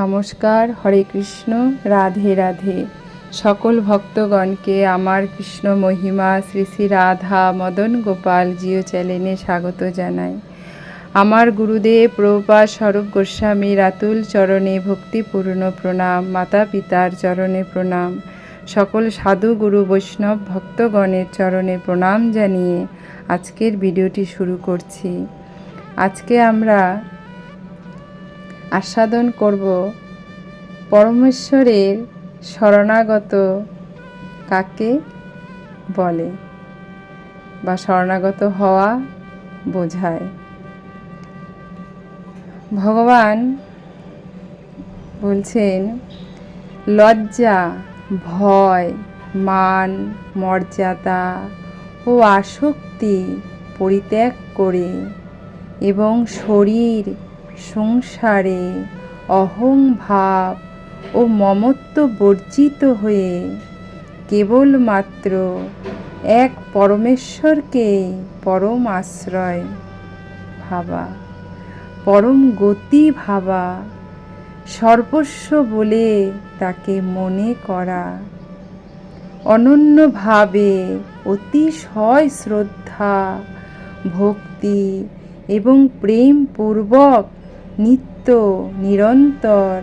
নমস্কার, হরে কৃষ্ণ, রাধে রাধে। সকল ভক্তগণকে আমার কৃষ্ণ মহিমা শ্রী শ্রী রাধা মদন গোপাল জিও চ্যানেলে স্বাগত জানাই। আমার গুরুদেব প্রভা স্বরূপ গোস্বামী রাতুল চরণে ভক্তিপূর্ণ প্রণাম, মাতা পিতার চরণে প্রণাম। সকল সাধু গুরু বৈষ্ণব ভক্তগণের চরণে প্রণাম জানিয়ে আজকের ভিডিওটি শুরু করছি। আজকে আমরা আস্বাদন করব পরমেশ্বরের শরণাগত কাকে বলে বা শরণাগত হওয়া বোঝায়। ভগবান বলছেন, লজ্জা, ভয়, মান, মর্যাদা ও আসক্তি পরিত্যাগ করে এবং শরীর সংসারে অহংভাব ও মমত্ব বর্জিত হয়ে কেবলমাত্র এক পরমেশ্বরকে পরম আশ্রয় ভাবা, পরম গতি ভাবা, সর্বস্ব বলে তাকে মনে করা। অনন্যভাবে অতিশয় শ্রদ্ধা, ভক্তি এবং প্রেম পূর্বক নিত্য নিরন্তর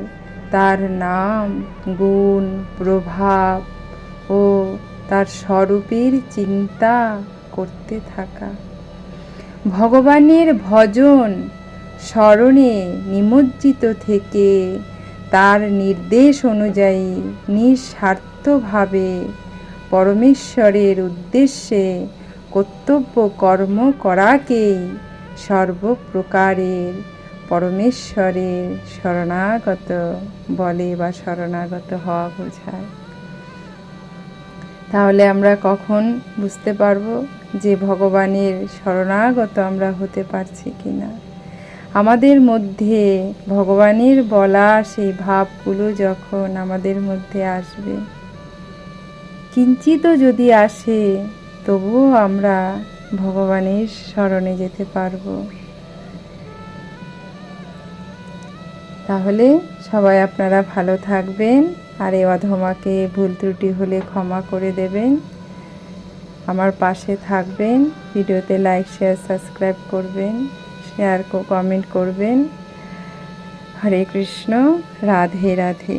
তার নাম, গুণ, প্রভাব ও তার স্বরূপের চিন্তা করতে থাকা। ভগবানের ভজন স্মরণে নিমজ্জিত থেকে তার নির্দেশ অনুযায়ী নিঃস্বার্থভাবে পরমেশ্বরের উদ্দেশ্যে কর্তব্য কর্ম করাকেই সর্বপ্রকারের পরমেশ্বরের শরণাগত বলে বা শরণাগত হওয়া বোঝায়। তাহলে আমরা কখন বুঝতে পারব যে ভগবানের শরণাগত আমরা হতে পারছি কি না আমাদের মধ্যে ভগবানের বলা সেই ভাবগুলো যখন আমাদের মধ্যে আসবে কিঞ্চিত যদি আসে, তবুও আমরা ভগবানের স্মরণে যেতে পারব। তাহলে সবাই আপনারা ভালো থাকবেন, আর এই অধমাকে ভুল ত্রুটি হলে ক্ষমা করে দেবেন। আমার পাশে থাকবেন, ভিডিওতে লাইক শেয়ার সাবস্ক্রাইব করবেন শেয়ার কমেন্ট করবেন। হরে কৃষ্ণ, রাধে রাধে।